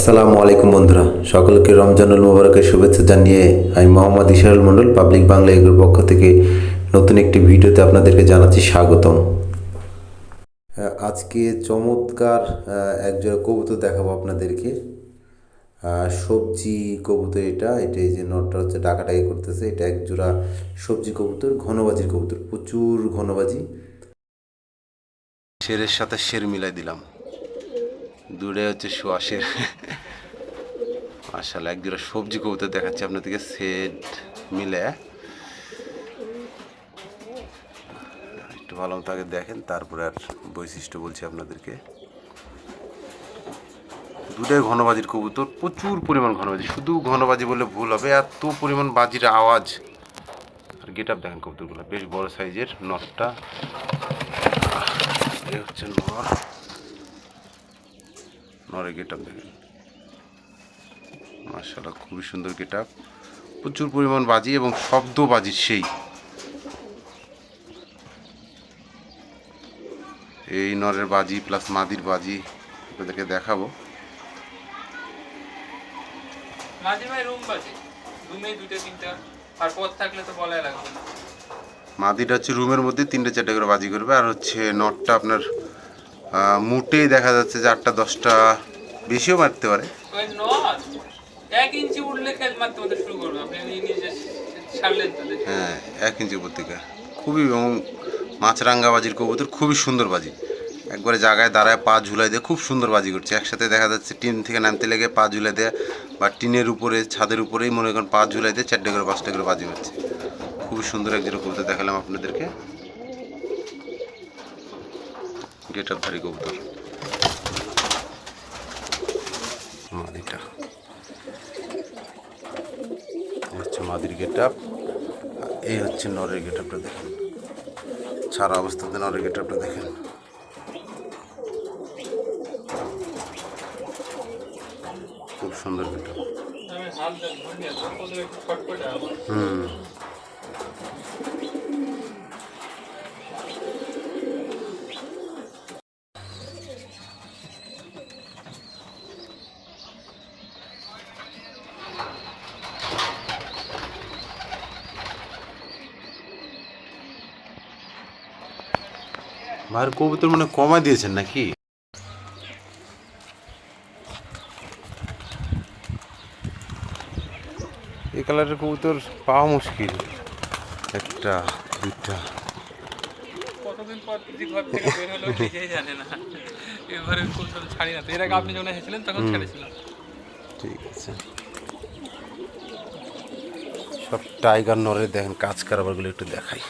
আসসালামু আলাইকুম বন্ধুরা। সকলকে রমজানুল মোবারকের শুভেচ্ছা জানিয়ে আমি মোহাম্মদ ইশারুল মণ্ডল পাবলিক বাংলা এগুলোর পক্ষ থেকে নতুন একটি ভিডিওতে আপনাদেরকে জানাচ্ছি স্বাগতম। আজকে চমৎকার আহ, একজোড়া কবুতর দেখাবো আপনাদেরকে। সবজি কবুতর এটা এটা এই যে নটটা হচ্ছে ডাকাডাকি করতেছে এটা এক জোড়া সবজি কবুতর ঘনবাজির কবুতর প্রচুর ঘনবাজি। শেরের সাথে শের মিলাই দিলাম। দূরে হচ্ছে শোয়াশের মার্শাল এক জোড়া সবজি কবুতর দেখাচ্ছি আপনাদেরকে, সেট মিলে। একটু ভালো মতো আগে দেখেন, তারপরে আর বৈশিষ্ট্য বলছি আপনাদেরকে। দুটাই ঘনবাজির কবুতর, প্রচুর পরিমাণ ঘনবাজি, শুধু ঘনবাজি বলে ভুল হবে, এত পরিমাণ বাজির আওয়াজ। আর গেট আপ দেখেন কবুতরগুলো, বেশ বড় সাইজের, নটটা। হচ্ছে নর নরে গেট আপ দেখেন। মার্শাল্লাহ খুবই সুন্দর গেট আপ প্রচুর পরিমাণ বাজি এবং শব্দ বাজি সেই। এই নরের বাজি প্লাস মাদির বাজি আপনাদেরকে দেখাবো। মাদিটা হচ্ছে রুমের মধ্যে তিনটে চারটে করে বাজি করবে। আর হচ্ছে নটটা আপনার মুটেই দেখা যাচ্ছে যে আটটা দশটা বেশিও মারতে পারে। এক ইঞ্চি উঠলে মারতে মারতে শুরু করবে? আপনি ছাড়লেন তো হ্যাঁ এক ইঞ্চি থেকে। খুবই এবং মাছরাঙ্গা বাজির কবুতর খুবই সুন্দর বাজি। একবারে জায়গায় দাঁড়ায় পা ঝুলাই দিয়ে খুব সুন্দর বাজি করছে। একসাথে দেখা যাচ্ছে টিন থেকে নামতে লেগে পা ঝুলাই দেয় বা টিনের উপরে ছাদের উপরেই মনে করেন পা ঝুলাই দিয়ে চারটে করে পাঁচটা করে বাজি হচ্ছে। খুবই সুন্দর এক জোড়া কবুতর দেখালাম আপনাদেরকে। গেট আপ ধারি কবুতর। মাদিটা হচ্ছে মাদির গেট আপ এই হচ্ছে নরের গেট আপটা দেখেন। সারা অবস্থাতে নরের গেট আপটা দেখেন। খুব সুন্দর গেট আপ আমি হাত দেন ধরে আসব ওদের একটু খটখটে আমার হুম ভাইয়ের কবুতর মানে কমায় দিয়েছেন নাকি? এই কালারের কবুতর পাওয়া মুশকিল। একটা দুইটা। কতদিন পর ঘর থেকে বের হলো নিজেই জানে না। এবারে কৌশল ছাড়ি না। এর আগে আপনি যখন এসেছিলেন তখন ছেড়েছিলাম ঠিক আছে। সব টাইগার নরে দেখেন কাজ কারবারগুলো একটু দেখাই।